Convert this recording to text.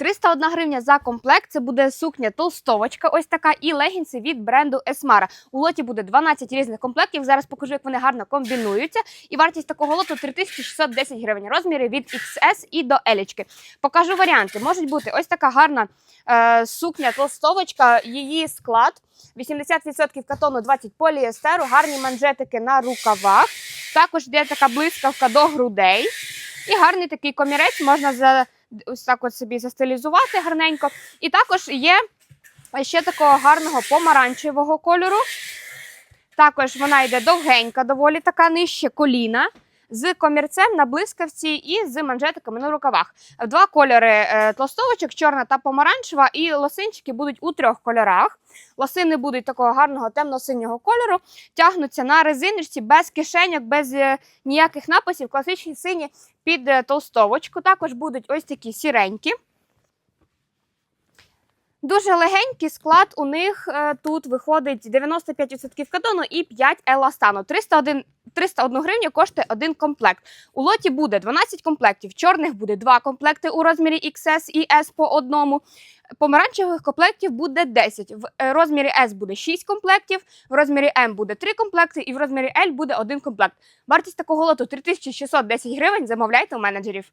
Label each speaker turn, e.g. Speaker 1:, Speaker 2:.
Speaker 1: 301 гривня за комплект. Це буде сукня толстовочка, ось така, і легінси від бренду Esmara. У лоті буде 12 різних комплектів. Зараз покажу, як вони гарно комбінуються. І вартість такого лоту 3610 гривень. Розміри від XS і до елічки. Покажу варіанти. Можуть бути ось така гарна е, сукня толстовочка, її склад. 80% катону, 20 поліестеру, гарні манжетики на рукавах. Також йде така блискавка до грудей. І гарний такий комірець можна за ось так от собі застилізувати гарненько. І також є ще такого гарного помаранчевого кольору. Також вона йде довгенька, доволі така нижче коліна. З комірцем на блискавці і з манжетиками на рукавах. Два кольори е, толстовочок, чорна та помаранчева, і лосинчики будуть у трьох кольорах. Лосини будуть такого гарного темно-синього кольору, тягнуться на резиночці без кишеньок, без е, ніяких написів, класичні сині під е, толстовочку. Також будуть ось такі сіренькі. Дуже легенький склад у них тут виходить 95% катону і 5 еластану. 301, 301 гривню коштує один комплект. У лоті буде 12 комплектів. Чорних буде 2 комплекти у розмірі XS і S по одному. Помаранчевих комплектів буде 10. В е, розмірі S буде 6 комплектів, в розмірі M буде 3 комплекти, і в розмірі L буде один комплект. Вартість такого лоту 3610 гривень. Замовляйте у менеджерів.